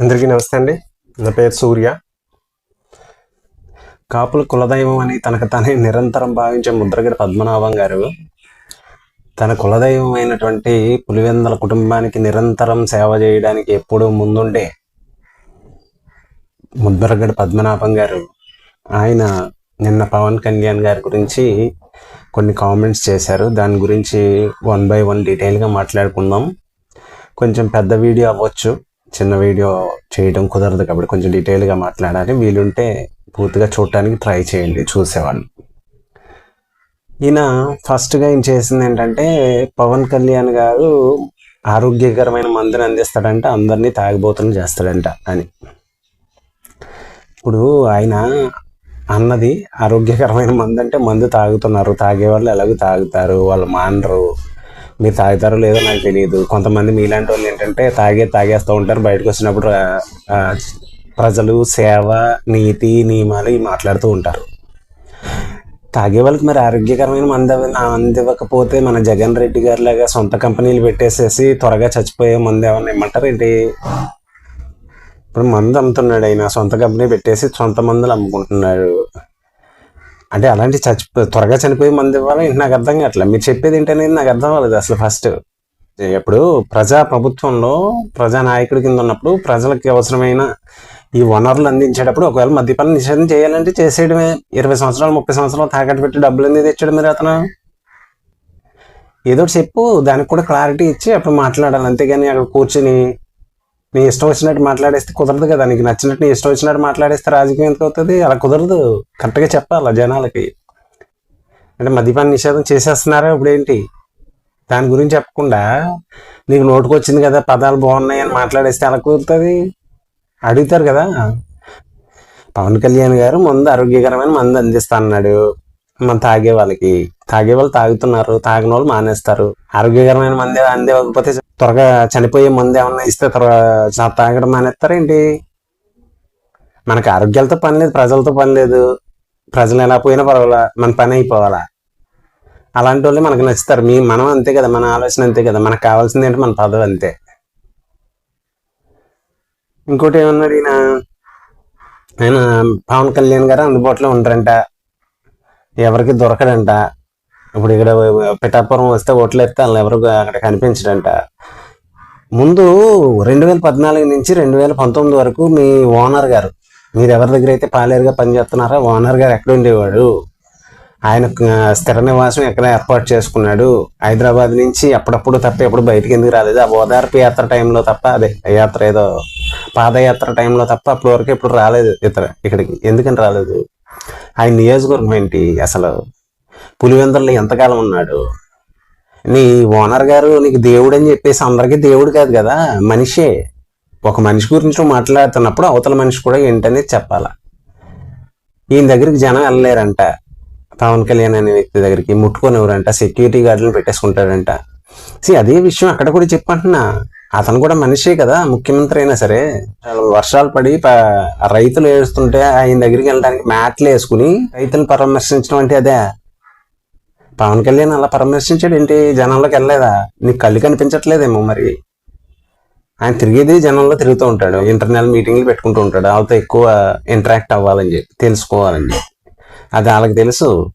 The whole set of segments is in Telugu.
అందరికీ నమస్తే అండి. నా పేరు సూర్య. కాపుల కులదైవం అని తనకు తనే నిరంతరం భావించే ముద్రగడ పద్మనాభం గారు తన కులదైవం అయినటువంటి పులివెందల కుటుంబానికి నిరంతరం సేవ చేయడానికి ఎప్పుడూ ముందుండే ముద్రగడి పద్మనాభం గారు ఆయన నిన్న పవన్ కళ్యాణ్ గారి గురించి కొన్ని కామెంట్స్ చేశారు. దాని గురించి వన్ బై వన్ డీటెయిల్గా మాట్లాడుకుందాం. కొంచెం పెద్ద వీడియో అవ్వచ్చు. చిన్న వీడియో చేయడం కుదరదు కాబట్టి కొంచెం డీటెయిల్గా మాట్లాడాలి. వీలుంటే పూర్తిగా చూడటానికి ట్రై చేయండి చూసేవాళ్ళు. ఈయన ఫస్ట్గా ఏం చేసింది ఏంటంటే పవన్ కళ్యాణ్ గారు ఆరోగ్యకరమైన మందుని అందిస్తాడంట అందరినీ తాగిపోతున్న చేస్తాడంట అని. ఇప్పుడు ఆయన అన్నది ఆరోగ్యకరమైన మందు అంటే మందు తాగుతున్నారు. తాగే వాళ్ళు ఎలాగో తాగుతారు వాళ్ళు మానరు. మీరు తాగుతారో లేదో నాకు తెలియదు. కొంతమంది మీలాంటి వాళ్ళు ఏంటంటే తాగే తాగేస్తూ ఉంటారు. బయటకు వచ్చినప్పుడు ప్రజలు సేవ నీతి నియమాలు ఇవి మాట్లాడుతూ ఉంటారు. తాగే వాళ్ళకి మరి ఆరోగ్యకరమైన మంది అందివ్వకపోతే మన జగన్ రెడ్డి గారి లాగా సొంత కంపెనీలు పెట్టేసేసి త్వరగా చచ్చిపోయే మందు ఏమన్నా ఇమ్మంటారు ఏంటి? ఇప్పుడు మందు అమ్ముతున్నాడు ఆయన. సొంత కంపెనీ పెట్టేసి సొంత మందులు అమ్ముకుంటున్నాడు. అంటే అలాంటి చచ్చి త్వరగా చనిపోయే మంది ఇవ్వాలి నాకు అర్థం కావట్లే మీరు చెప్పేది ఏంటనేది నాకు అర్థం అవ్వలేదు అసలు ఫస్ట్ ఇప్పుడు ప్రజా ప్రభుత్వంలో ప్రజా నాయకుడి కింద ఉన్నప్పుడు ప్రజలకి అవసరమైన ఈ వనరులు అందించేటప్పుడు ఒకవేళ మద్యపాన నిషేధం చేయాలంటే చేసేయడమే. ఇరవై సంవత్సరాలు ముప్పై సంవత్సరాలు తాకట్టు పెట్టి డబ్బులు అనేది తెచ్చాడు మీరు అతను? ఏదో ఒకటి చెప్పు దానికి కూడా క్లారిటీ ఇచ్చి అప్పుడు మాట్లాడాలి. అంతేగాని అక్కడ కూర్చుని నీ ఇష్టం వచ్చినట్టు మాట్లాడేస్తే కుదరదు కదా. నీకు నచ్చినట్టు నీ ఇష్టం వచ్చినట్టు మాట్లాడేస్తే రాజకీయం ఎందుకు అవుతుంది? అలా కుదరదు. కరెక్ట్గా చెప్పాలి జనాలకి? అంటే మద్యపాన నిషేధం చేసేస్తున్నారా ఇప్పుడు ఏంటి దాని గురించి చెప్పకుండా నీకు నోటుకు వచ్చింది కదా పదాలు బాగున్నాయి అని మాట్లాడేస్తే అలా కుదురుతుంది? అడుగుతారు కదా. పవన్ కళ్యాణ్ గారు ముందు ఆరోగ్యకరమైన మందు అందిస్తా అన్నాడు మన తాగే వాళ్ళకి. తాగే వాళ్ళు తాగుతున్నారు తాగిన వాళ్ళు మానేస్తారు. ఆరోగ్యకరమైన మంది అందివ్వకపోతే త్వరగా చనిపోయే మందు ఏమన్నా ఇస్తే త్వరగా తాగడం తాగడం మానేస్తారేంటి మనకి ఆరోగ్యాలతో పని లేదు ప్రజలతో పని లేదు. ప్రజలు ఎలా పోయినా పర్వాలా మన పని అయిపోవాలా. అలాంటి వాళ్ళు మనకు నచ్చుతారు. మీ మనం అంతే కదా మన ఆలోచన అంతే కదా. మనకు కావాల్సింది ఏంటి? మన పదవి అంతే. ఇంకోటి ఏమన్నాడు ఈయన? ఆయన పవన్ కళ్యాణ్ గారు అందుబాటులో ఉండరంట. ఎవరికి దొరకడంట. ఇప్పుడు ఇక్కడ పిఠాపురం వస్తే ఓట్లు వేస్తే ఎవరికి ఎవరు అక్కడ కనిపించడంట. ముందు రెండు వేల పద్నాలుగు నుంచి రెండు వేల పంతొమ్మిది వరకు మీ ఓనర్ గారు మీరు ఎవరి దగ్గర అయితే పాలేరుగా పనిచేస్తున్నారో ఓనర్ గారు ఎక్కడ ఉండేవాడు? ఆయన స్థిర నివాసం ఎక్కడ ఏర్పాటు చేసుకున్నాడు? హైదరాబాద్ నుంచి అప్పుడప్పుడు తప్ప ఎప్పుడు బయటికి ఎందుకు రాలేదు? ఆ ఓదార్పు యాత్ర టైంలో తప్ప అదే యాత్ర ఏదో పాదయాత్ర టైంలో తప్ప అప్పటి వరకు ఎప్పుడు రాలేదు ఇతర ఇక్కడికి. ఎందుకని రాలేదు? ఆయన నియోజకవర్గం ఏంటి? అసలు పులివెందుల్లో ఎంతకాలం ఉన్నాడు? నీ ఓనర్ గారు నీకు దేవుడు అని చెప్పేసి అందరికీ దేవుడు కాదు కదా మనిషే. ఒక మనిషి గురించి మాట్లాడుతున్నప్పుడు అవతల మనిషి కూడా ఏంటనేది చెప్పాలా? ఈయన దగ్గరికి జనం వెళ్ళలేరంట. పవన్ కళ్యాణ్ అనే వ్యక్తి దగ్గరికి ముట్టుకొనివ్వరంట సెక్యూరిటీ గార్డులను పెట్టేసుకుంటాడంట. సి అదే విషయం అక్కడ కూడా చెప్పంటున్నా. అతను కూడా మనిషే కదా ముఖ్యమంత్రి అయినా సరే. వర్షాలు పడి రైతులు ఏడుస్తుంటే ఆయన దగ్గరికి వెళ్ళడానికి మ్యాట్లు వేసుకుని రైతులను పరామర్శించడం అంటే అదే. పవన్ కళ్యాణ్ అలా పరామర్శించాడు ఏంటి? జనంలోకి వెళ్ళలేదా? నీకు కళ్ళు కనిపించట్లేదేమో మరి. ఆయన తిరిగేది జనంలో తిరుగుతూ ఉంటాడు. ఇంటర్నల్ మీటింగ్లు పెట్టుకుంటూ ఉంటాడు. వాళ్ళతో ఎక్కువ ఇంటరాక్ట్ అవ్వాలని చెప్పి తెలుసుకోవాలని చెప్పి. అది వాళ్ళకి తెలుసు.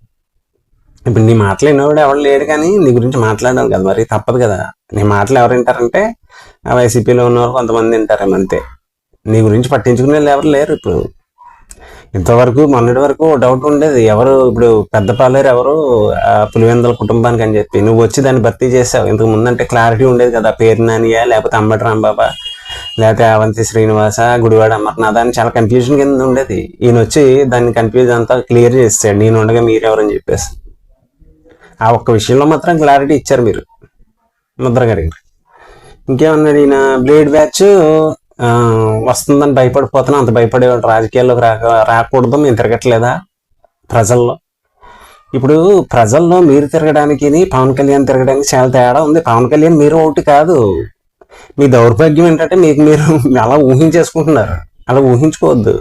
ఇప్పుడు నీ మాటలు వినేవాడు ఎవరు లేడు కానీ నీ గురించి మాట్లాడాలి కదా మరి తప్పదు కదా. నీ మాటలు ఎవరు వింటారంటే వైసీపీలో ఉన్నవారు కొంతమంది వింటారేమో అంతే. నీ గురించి పట్టించుకునే వాళ్ళు ఎవరు లేరు ఇప్పుడు. ఇంతవరకు మొన్నటి వరకు డౌట్ ఉండేది. ఎవరు ఇప్పుడు పెద్ద పాలేరు ఎవరు? ఆ కుటుంబానికి అని చెప్పి. నువ్వు వచ్చి దాన్ని భర్తీ చేసావు. ఇంతకు ముందంటే క్లారిటీ ఉండేది కదా. పేరు నానియా లేకపోతే అంబటి రాంబాబా లేకపోతే అవంతి శ్రీనివాస గుడివాడ అమర్నాథ్ అని చాలా కన్ఫ్యూజన్ కింద ఉండేది. ఈయన వచ్చి దాన్ని కన్ఫ్యూజ్ అంతా క్లియర్ చేస్తాడు నేను ఉండగా మీరెవరని చెప్పేసి. ఆ ఒక్క విషయంలో మాత్రం క్లారిటీ ఇచ్చారు మీరు. ముద్ర గారి ఇంకేమన్నాడు ఈయన బ్లేడ్ బ్యాచ్ వస్తుందని భయపడిపోతున్నా. అంత భయపడేవాడు రాజకీయాల్లోకి రాక రాకూడదు. మేము తిరగట్లేదా? ప్రజల్లో. ఇప్పుడు ప్రజల్లో మీరు తిరగడానికి పవన్ కళ్యాణ్ తిరగడానికి చాలా తేడా ఉంది. పవన్ కళ్యాణ్ మీరు ఒకటి కాదు. మీ దౌర్భాగ్యం ఏంటంటే మీకు మీరు అలా ఊహించేసుకుంటున్నారు. అలా ఊహించుకోవద్దు.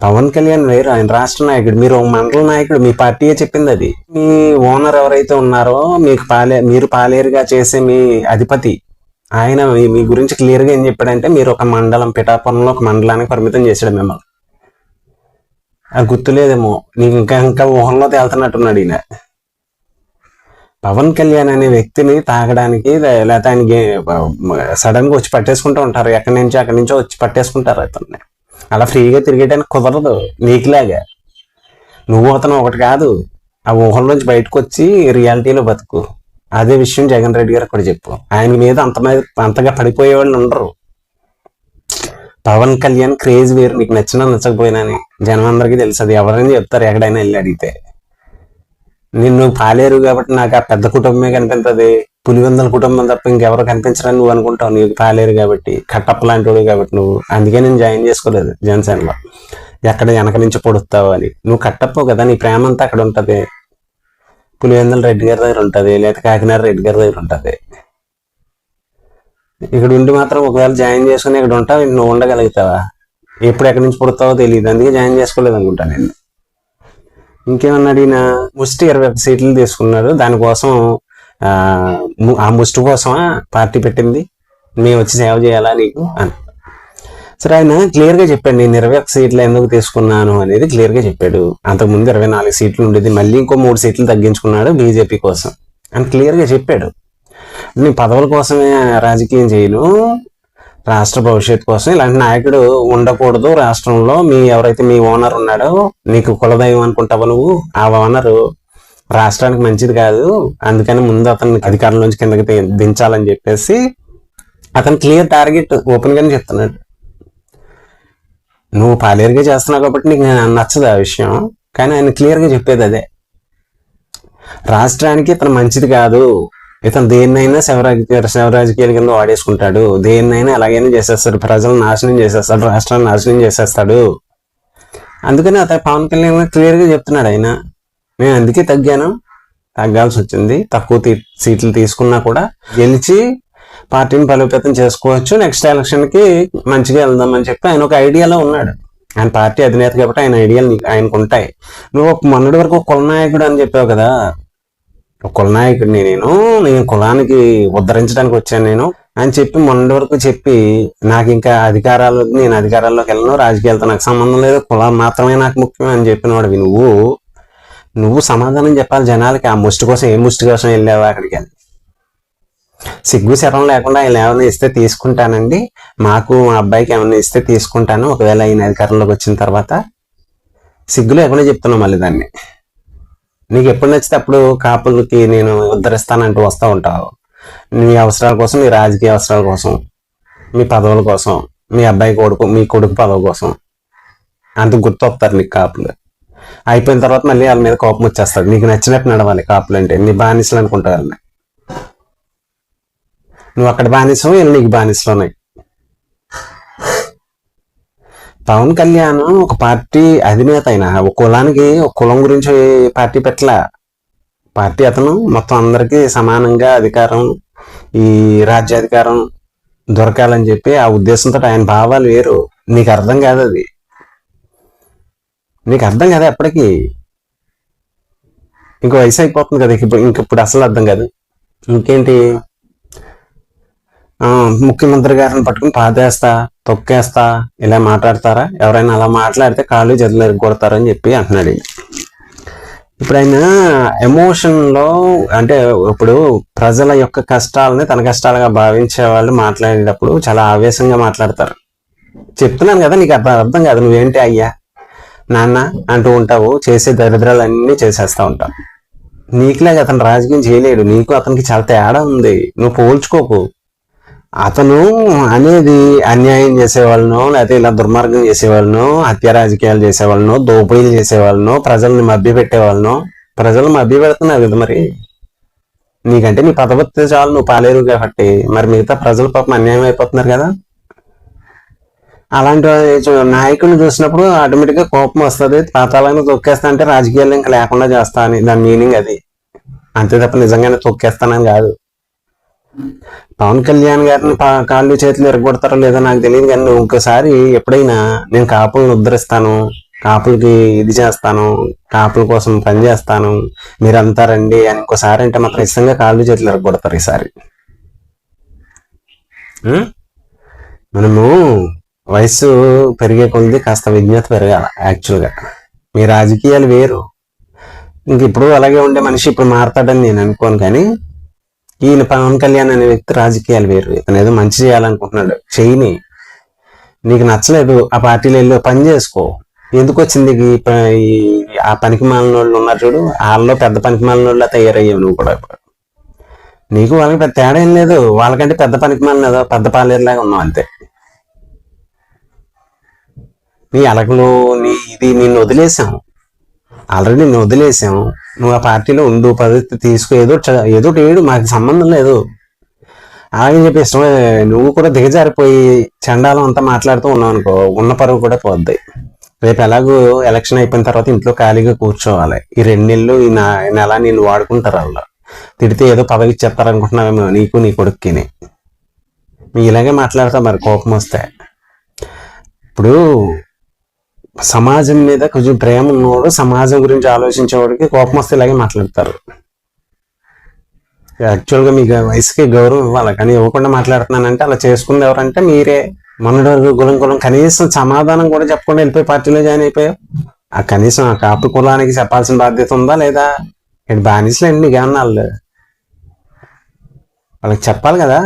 పవన్ కళ్యాణ్ వేరు. ఆయన రాష్ట్ర నాయకుడు. మీరు మండల నాయకుడు. మీ పార్టీయే చెప్పింది అది. మీ ఓనర్ ఎవరైతే ఉన్నారో మీకు పాలే మీరు పాలేరుగా చేసే మీ అధిపతి ఆయన మీ- గురించి క్లియర్గా ఏం చెప్పాడంటే మీరు ఒక మండలం పిఠాపురంలో ఒక మండలానికి పరిమితం చేశాడు మిమ్మల్ని. ఆ గుర్తులేదేమో నీకు ఇంకా ఇంకా ఊహంలో తేలుతున్నట్టున్నాడు ఈయన. పవన్ కళ్యాణ్ అనే వ్యక్తిని తాగడానికి లేకపోతే ఆయనకి సడన్గా వచ్చి పట్టేసుకుంటూ ఉంటారు. ఎక్కడి నుంచి అక్కడి నుంచో వచ్చి పట్టేసుకుంటారు అతన్ని. అలా ఫ్రీగా తిరిగేటానికి కుదరదు నీకులాగా. నువ్వు అతను ఒకటి కాదు ఆ ఊహల్లోంచి బయటకు వచ్చి రియాలిటీలో బతుకు. అదే విషయం జగన్ రెడ్డి గారు కూడా చెప్పు ఆయన మీద అంత అంతగా పడిపోయే వాళ్ళు ఉండరు. పవన్ కళ్యాణ్ క్రేజ్ వేరు. నీకు నచ్చినా నచ్చకపోయినా అని జనం అందరికీ తెలుసు. అది ఎవరైనా చెప్తారు ఎక్కడైనా వెళ్ళి అడిగితే. నిన్ను పాలేరు కాబట్టి నాకు ఆ పెద్ద కుటుంబమే కనిపిస్తుంది పులివెందల కుటుంబం తప్ప ఇంకెవరు కనిపించరని నువ్వు అనుకుంటావు. నీకు పాలేరు కాబట్టి కట్టప్ప లాంటి కాబట్టి నువ్వు. అందుకే నేను జాయిన్ చేసుకోలేదు జనసేనలో. ఎక్కడ వెనక నుంచి పొడుస్తావు అని. నువ్వు కట్టప్పవు కదా నీ ప్రేమ అంతా అక్కడ ఉంటది. పులివెందుల రెడ్డి గారి దగ్గర ఉంటుంది లేదా కాకినాడ రెడ్డి గారి దగ్గర ఉంటుంది. ఇక్కడ ఉండి మాత్రం ఒకవేళ జాయిన్ చేసుకుని ఇక్కడ ఉంటావు నువ్వు ఉండగలుగుతావా? ఎప్పుడు ఎక్కడి నుంచి పుడతావో తెలియదు అందుకే జాయిన్ చేసుకోలేదు అనుకుంటా నేను. ఇంకేమన్నా ఈయన ముష్టి ఇరవై ఒక్క సీట్లు తీసుకున్నారు దానికోసం ఆ ఆ ముష్టి కోసమా పార్టీ పెట్టింది? మేము వచ్చి సేవ చేయాలా నీకు? అని. సరే ఆయన క్లియర్గా చెప్పాడు నేను ఇరవై ఒక్క సీట్లు ఎందుకు తీసుకున్నాను? అనేది క్లియర్గా చెప్పాడు. అంతకుముందు ఇరవై నాలుగు సీట్లు ఉండేది మళ్ళీ ఇంకో మూడు సీట్లు తగ్గించుకున్నాడు బీజేపీ కోసం అని క్లియర్గా చెప్పాడు. నేను పదవుల కోసమే రాజకీయం చేయను రాష్ట్ర భవిష్యత్తు కోసం. ఇలాంటి నాయకుడు ఉండకూడదు రాష్ట్రంలో. మీ ఎవరైతే మీ ఓనర్ ఉన్నాడో నీకు కులదైవం అనుకుంటావా నువ్వు? ఆ ఓనరు రాష్ట్రానికి మంచిది కాదు. అందుకని ముందు అతన్ని అధికారంలోంచి కిందకి దించాలని చెప్పేసి అతను క్లియర్ టార్గెట్ ఓపెన్ గానే చెప్తున్నాడు. నువ్వు పాలేరుగా చేస్తున్నావు కాబట్టి నీకు నేను నచ్చదు ఆ విషయం. కానీ ఆయన క్లియర్గా చెప్పేది అదే. రాష్ట్రానికి ఇతను మంచిది కాదు. ఇతను దేన్నైనా శివరాజకీయ శివరాజకీయాల కింద వాడేసుకుంటాడు. దేన్నైనా ఎలాగైనా చేసేస్తాడు. ప్రజలను నాశనం చేసేస్తాడు. రాష్ట్రాన్ని నాశనం చేసేస్తాడు. అందుకని అతను పవన్ కళ్యాణ్ క్లియర్గా చెప్తున్నాడు ఆయన. నేను అందుకే తగ్గాను. తగ్గాల్సి వచ్చింది. తక్కువ సీట్లు తీసుకున్నా కూడా గెలిచి పార్టీని బలోపేతం చేసుకోవచ్చు. నెక్స్ట్ ఎలక్షన్కి మంచిగా వెళ్దాం అని చెప్పి ఆయన ఒక ఐడియాలో ఉన్నాడు. ఆయన పార్టీ అధినేత కాబట్టి ఆయన ఐడియాలు ఆయనకు ఉంటాయి నువ్వు ఒక మొన్నటి వరకు కులనాయకుడు కుల నాయకుడు అని చెప్పావు కదా. కులనాయకుడిని కుల నేను నేను కులానికి ఉద్ధరించడానికి వచ్చాను నేను అని చెప్పి మొన్నటి వరకు చెప్పి నాకు ఇంకా అధికారాలు నేను అధికారాల్లోకి వెళ్ళను రాజకీయాలతో నాకు సంబంధం లేదు కులం మాత్రమే నాకు ముఖ్యం అని చెప్పిన వాడివి నువ్వు. నువ్వు సమాధానం చెప్పాలి జనాలకి. ఆ ముష్టి కోసం ఏ ముష్టి కోసం వెళ్ళావా అక్కడికి వెళ్ళి? సిగ్గు శరం లేకుండా ఆయన ఏమైనా ఇస్తే తీసుకుంటానండి. మాకు మా అబ్బాయికి ఏమైనా ఇస్తే తీసుకుంటాను. ఒకవేళ ఆయన అధికారంలోకి వచ్చిన తర్వాత సిగ్గు లేకుండా చెప్తున్నాం మళ్ళీ దాన్ని. నీకు ఎప్పుడు నచ్చితే అప్పుడు కాపులకి నేను ఉద్ధరిస్తానంటూ వస్తూ ఉంటావు. మీ అవసరాల కోసం మీ రాజకీయ అవసరాల కోసం మీ పదవుల కోసం మీ అబ్బాయి కొడుకు మీ కొడుకు పదవి కోసం అంత గుర్తు వస్తారు నీకు కాపులు. అయిపోయిన తర్వాత మళ్ళీ వాళ్ళ మీద కోపం వచ్చేస్తారు నీకు నచ్చినట్టు నడవాలి కాపులు అంటే నీ బానిసలు అనుకుంటారు వాళ్ళని. నువ్వు అక్కడ బానిసలు వీళ్ళు నీకు బానిసలు ఉన్నాయి. పవన్ కళ్యాణ్ ఒక పార్టీ అధినేత అయినా ఒక కులానికి ఒక కులం గురించి పార్టీ పెట్టలే? పార్టీ అతను మొత్తం అందరికీ సమానంగా అధికారం ఈ రాజ్యాధికారం దొరకాలని చెప్పి ఆ ఉద్దేశంతో ఆయన భావాలు వేరు. నీకు అర్థం కాదు అది. నీకు అర్థం కాదు ఎప్పటికీ ఇంకో వయసు అయిపోతుంది కదా ఇప్పుడు ఇంక ఇప్పుడు అసలు అర్థం కాదు. ఇంకేంటి? ముఖ్యమంత్రి గారిని పట్టుకుని పాదేస్తా తొక్కేస్తా ఇలా మాట్లాడతారా? ఎవరైనా అలా మాట్లాడితే కాళ్ళు చేతులు అని చెప్పి అంటున్నాడు ఇప్పుడు ఆయన ఎమోషన్లో అంటే ఇప్పుడు ప్రజల యొక్క కష్టాలని తన కష్టాలుగా భావించే వాళ్ళు మాట్లాడేటప్పుడు చాలా ఆవేశంగా మాట్లాడతారు. చెప్తున్నాను కదా నీకు అర్థం అర్థం కాదు. నువ్వేంటి అయ్యా? నాన్న అంటూ ఉంటావు చేసే దరిద్రాలన్నీ చేసేస్తా ఉంటావు. నీకులాగా అతను రాజకీయం చేయలేడు. నీకు అతనికి చాలా తేడా ఉంది. నువ్వు పోల్చుకోకు. అతను అనేది అన్యాయం చేసేవాళ్ళను లేకపోతే ఇలా దుర్మార్గం చేసేవాళ్ళను హత్య రాజకీయాలు చేసేవాళ్ళను దోపిడీలు చేసేవాళ్ళను ప్రజల్ని మభ్య పెట్టేవాళ్ళనో ప్రజలు మభ్య పెడుతున్నారు కదా మరి. నీకంటే నీ పదవత్తే చాలు నువ్వు పాలేరు కాబట్టి. మరి మిగతా ప్రజలు పాపం అన్యాయం అయిపోతున్నారు కదా. అలాంటి నాయకుడిని చూసినప్పుడు ఆటోమేటిక్గా కోపం వస్తుంది పాతాలను తొక్కేస్తా అంటే రాజకీయాలు ఇంకా లేకుండా చేస్తా అని. దాని మీనింగ్ అది. అంతే తప్ప నిజంగానే తొక్కేస్తానని కాదు. పవన్ కళ్యాణ్ గారిని పా- కాళ్ళు చేతులు ఎరగొడతారో లేదో నాకు తెలియదు కానీ నువ్వు ఇంకోసారి ఎప్పుడైనా నేను కాపులను ఉద్ధరిస్తాను కాపులకి ఇది చేస్తాను కాపుల కోసం పని చేస్తాను మీరంతా రండి అని ఇంకోసారి అంటే మాత్రం ఇష్టంగా కాళ్ళు చేతులు ఎరగొడతారు ఈసారి. మనము వయసు పెరిగే కొద్ది కాస్త విజ్ఞత పెరగాల యాక్చువల్గా మీ రాజకీయాలు వేరు. ఇంక ఇప్పుడు అలాగే ఉండే మనిషి ఇప్పుడు మారతాడని నేను అనుకోను కానీ ఈయన పవన్ కళ్యాణ్ అనే వ్యక్తి రాజకీయాలు వేరు. ఇతను ఏదో మంచి చేయాలనుకుంటున్నాడు. చేయని నీకు నచ్చలేదు ఆ పార్టీలో వెళ్ళి పని చేసుకో. ఎందుకు వచ్చింది ఈ ఆ పనికి మాలిన వాళ్ళు ఉన్నారు చూడు. వాళ్ళలో పెద్ద పనికి మాలిన వాళ్ళ తయారయ్యావు నువ్వు కూడా. నీకు వాళ్ళకి పెద్ద తేడా ఏం లేదు. వాళ్ళకంటే పెద్ద పనికి మాలిన ఏదో పెద్ద పాలేరులాగా ఉన్నావు అంతే. నీ అలకలు నీ ఇది నిన్ను వదిలేసాం ఆల్రెడీ నేను వదిలేసాం. నువ్వు ఆ పార్టీలో ఉండు పరిస్థితి తీసుకో ఏదో చ- ఏదో ఏడు మాకు సంబంధం లేదు. అలాగే చెప్పి ఇష్టమే నువ్వు కూడా దిగజారిపోయి చండాలం అంతా మాట్లాడుతూ ఉన్నావు అనుకో ఉన్న పరువు కూడా పోద్ది. రేపు ఎలాగో ఎలక్షన్ అయిపోయిన తర్వాత ఇంట్లో ఖాళీగా కూర్చోవాలి. ఈ రెండు నెలలు ఈ నా- నెల నేను వాడుకుంటారు వాళ్ళు. తిడితే ఏదో పదవి ఇచ్చేస్తారనుకుంటున్నావేమో నీకు నీ కొడుక్కిని. మీ ఇలాగే మాట్లాడతా మరి కోపం వస్తే. ఇప్పుడు సమాజం మీద కొంచెం ప్రేమ ఉన్నవాడు సమాజం గురించి ఆలోచించేవాడికి కోపం వస్తే ఇలాగే మాట్లాడతారు. యాక్చువల్గా మీకు వయసుకి గౌరవం ఇవ్వాలి కానీ ఇవ్వకుండా మాట్లాడుతున్నానంటే అలా చేసుకుంది ఎవరంటే మీరే. మొన్నటి వరకు కులం కులం కనీసం సమాధానం కూడా చెప్పకుండా వెళ్ళిపోయి పార్టీలో జాయిన్ అయిపోయావు. ఆ కనీసం ఆ కాపు కులానికి చెప్పాల్సిన బాధ్యత ఉందా లేదా? ఇటు బానిసలేండి నీకు వాళ్ళు? వాళ్ళకి చెప్పాలి కదా.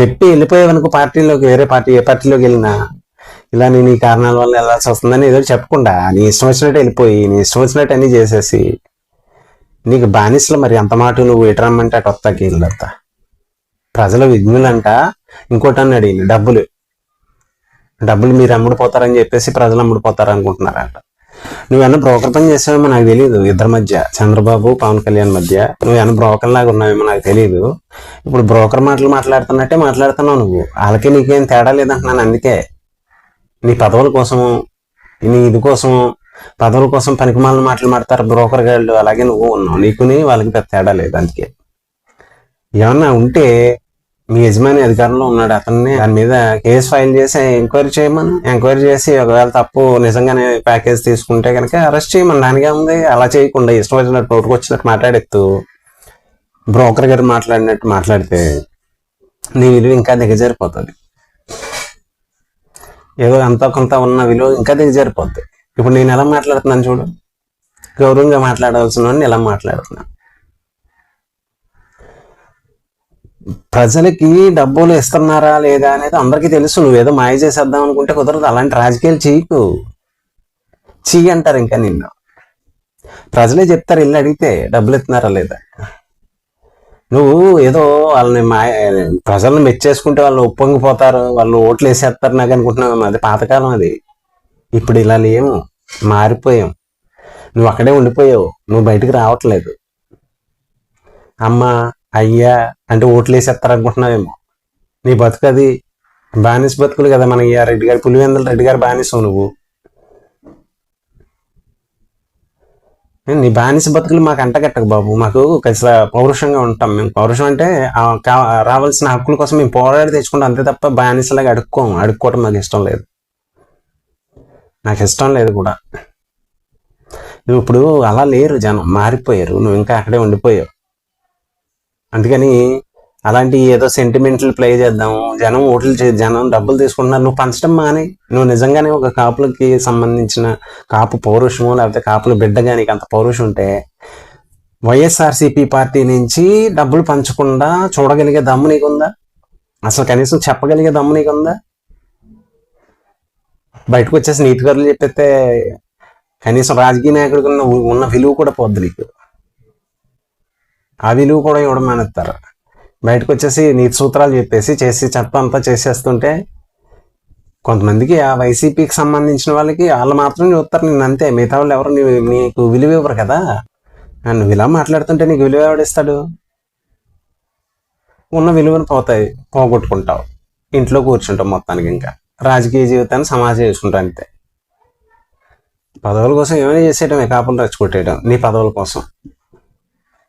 చెప్పి వెళ్ళిపోయావనుకో పార్టీలోకి వేరే పార్టీ ఏ పార్టీలోకి వెళ్ళినా. ఇలా నేను ఈ కారణాల వల్ల వెళ్ళాల్సి వస్తుందని ఏదో చెప్పకుండా నీ ఇష్టం వచ్చినట్టు వెళ్ళిపోయి నీ ఇష్టం వచ్చినట్టు అన్ని చేసేసి నీకు బానిసలు మరి ఎంత మాట నువ్వు ఇటరమ్మంటే రమ్మంటే అటు వస్తాకి వెళ్ళొస్తా ప్రజల విజ్ఞులంట. ఇంకోటి అన్నాడు ఈయన డబ్బులు. డబ్బులు మీరు అమ్ముడుపోతారని చెప్పేసి ప్రజలు అమ్ముడుపోతారు అనుకుంటున్నారంట. నువ్వేమన్నా బ్రోకర్ పని చేసావేమో నాకు తెలియదు ఇద్దరి మధ్య. చంద్రబాబు పవన్ కళ్యాణ్ మధ్య. నువ్వేమన్నా బ్రోకర్ లాగా ఉన్నావేమో నాకు తెలియదు ఇప్పుడు బ్రోకర్ మాటలు మాట్లాడుతున్నట్టే మాట్లాడుతున్నావు నువ్వు. వాళ్ళకి నీకేం తేడా లేదంటున్నాను అందుకే. నీ పదవుల కోసము నీ ఇది కోసం పదవుల కోసం పనికిమాలిన మాటలు మాడతారు బ్రోకర్ గాళ్ళు అలాగే నువ్వు ఉన్నావు. నీకుని వాళ్ళకి పెద్ద తేడా లేదు అందుకే. ఏమన్నా ఉంటే మీ యజమాని అధికారంలో ఉన్నాడు అతన్ని దాని మీద కేసు ఫైల్ చేసి ఎంక్వైరీ చేయమని. ఎంక్వైరీ చేసి ఒకవేళ తప్పు నిజంగానే ప్యాకేజ్ తీసుకుంటే కనుక అరెస్ట్ చేయమని. దానికే ఉంది అలా చేయకుండా ఇష్టం వచ్చినట్టు నోటుకు వచ్చినట్టు మాట్లాడెత్తు. బ్రోకర్ గారు మాట్లాడినట్టు మాట్లాడితే నీ విలువ ఇంకా దిగజారిపోతుంది. ఏదో ఎంతో కొంత ఉన్న విలువ ఇంకా దిగజారిపోద్ది ఇప్పుడు నేను ఎలా మాట్లాడుతున్నాను చూడు. గౌరవంగా మాట్లాడాల్సిన ఎలా మాట్లాడుతున్నాను. ప్రజలకి డబ్బులు ఇస్తున్నారా లేదా అనేది అందరికీ తెలుసు. నువ్వేదో మాయ చేసేద్దాం అనుకుంటే కుదరదు. అలాంటి రాజకీయాలు చేయకు. చెయ్యి అంటారు ఇంకా నిన్ను. ప్రజలే చెప్తారు ఇల్లు అడిగితే డబ్బులు ఇస్తున్నారా లేదా? నువ్వు ఏదో వాళ్ళని మా ప్రజలను మెచ్చేసుకుంటే వాళ్ళు ఉప్పొంగిపోతారు వాళ్ళు ఓట్లు వేసేస్తారు నాకు అనుకుంటున్నావు అది పాతకాలం అది. ఇప్పుడు ఇలా లేము మారిపోయాం. నువ్వు అక్కడే ఉండిపోయావు నువ్వు బయటికి రావట్లేదు. అమ్మ అయ్యా అంటే ఓట్లు వేసేస్తారు అనుకుంటున్నావేమో. నీ బతుకు అది బానిస బతుకులు కదా మన ఈ రెడ్డి గారు పులివెందుల రెడ్డి గారు బానిస నువ్వు. నీ బానిస బతుకులు మాకు అంటగట్టకు బాబు. మాకు అసలు పౌరుషంగా ఉంటాం మేము. పౌరుషం అంటే రావాల్సిన హక్కుల కోసం మేము పోరాడి తెచ్చుకుంటాం అంతే తప్ప బానిసలాగా అడుక్కోము. అడుక్కోవటం మాకు ఇష్టం లేదు. నాకు ఇష్టం లేదు కూడా. నువ్వు ఇప్పుడు అలా లేరు జనం. మారిపోయారు. నువ్వు ఇంకా అక్కడే ఉండిపోయావు. అందుకని అలాంటి ఏదో సెంటిమెంట్లు ప్లే చేద్దాం జనం ఓట్లు చే జనం డబ్బులు తీసుకుంటున్నారు నువ్వు పంచడం మానే. నువ్వు నిజంగానే ఒక కాపులకి సంబంధించిన కాపు పౌరుషము లేకపోతే కాపుల బిడ్డగా నీకు అంత పౌరుషం ఉంటే వైఎస్ఆర్సీపీ పార్టీ నుంచి డబ్బులు పంచకుండా చూడగలిగే దమ్ము నీకుందా? అసలు కనీసం చెప్పగలిగే దమ్ము నీకుందా? బయటకు వచ్చేసి నీతి గారులు చెప్పితే కనీసం రాజకీయ నాయకుడికి ఉన్న ఉన్న విలువ కూడా పోద్ది నీకు. ఆ విలువ కూడా ఇవ్వడం మానేస్తారు? బయటకు వచ్చేసి నీతి సూత్రాలు చెప్పేసి చేసి చెత్త అంతా చేసేస్తుంటే కొంతమందికి ఆ వైసీపీకి సంబంధించిన వాళ్ళకి వాళ్ళు మాత్రం చూస్తారు నేను అంతే. మిగతా వాళ్ళు ఎవరు నీ- నీకు విలువ ఇవ్వరు కదా. ఆ, నువ్వు ఇలా మాట్లాడుతుంటే నీకు విలువ ఎవడిస్తాడు ఉన్న విలువను పోతాయి పోగొట్టుకుంటావు. ఇంట్లో కూర్చుంటావు మొత్తానికి ఇంకా. రాజకీయ జీవితాన్ని సమాజం చేసుకుంటాం అంతే. పదవుల కోసం ఏమైనా చేసేయడమే కాపులు రెచ్చగొట్టేయడం నీ పదవుల కోసం.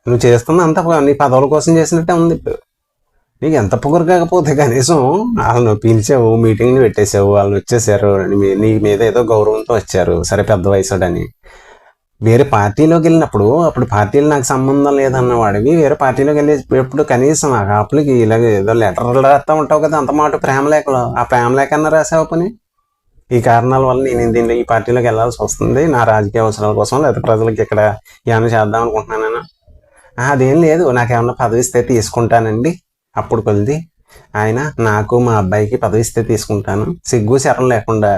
నువ్వు చేస్తుంది అంత నీ పదవుల కోసం చేసినట్టే ఉంది నీకు ఎంత పొగరు కాకపోతే కనీసం వాళ్ళని పిలిచావు మీటింగ్ని పెట్టేశావు వాళ్ళు వచ్చేసారు నీ మీ- నీ మీద ఏదో గౌరవంతో వచ్చారు సరే పెద్ద వయసుడని. వేరే పార్టీలోకి వెళ్ళినప్పుడు అప్పుడు పార్టీలు నాకు సంబంధం లేదన్న వాడివి వేరే పార్టీలోకి వెళ్ళి ఎప్పుడు కనీసం ఆ కాపులకి ఇలాగ ఏదో లెటర్ రాస్తా ఉంటావు కదా అంత మాట ప్రేమ లేఖలో ఆ ప్రేమ లేఖ అన్న రాసావు పని? ఈ కారణాల వల్ల నేను దీంట్లో ఈ పార్టీలోకి వెళ్ళాల్సి వస్తుంది నా రాజకీయ అవసరాల కోసం లేదా ప్రజలకి ఇక్కడ ఏమైనా చేద్దాం అనుకుంటున్నాను అదేం లేదు నాకేమన్నా పదవి ఇస్తే తీసుకుంటానండి. అప్పుడు కొలిది ఆయన నాకు మా అబ్బాయికి పదవి ఇస్తే తీసుకుంటాను. సిగ్గు శరం లేకుండా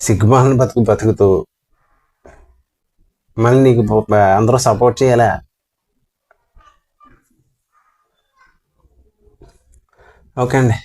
సిగ్గుమాలను బతుకు బతుకుతూ మళ్ళీ నీకు అందరూ సపోర్ట్ చేయాలా? ఓకే అండి.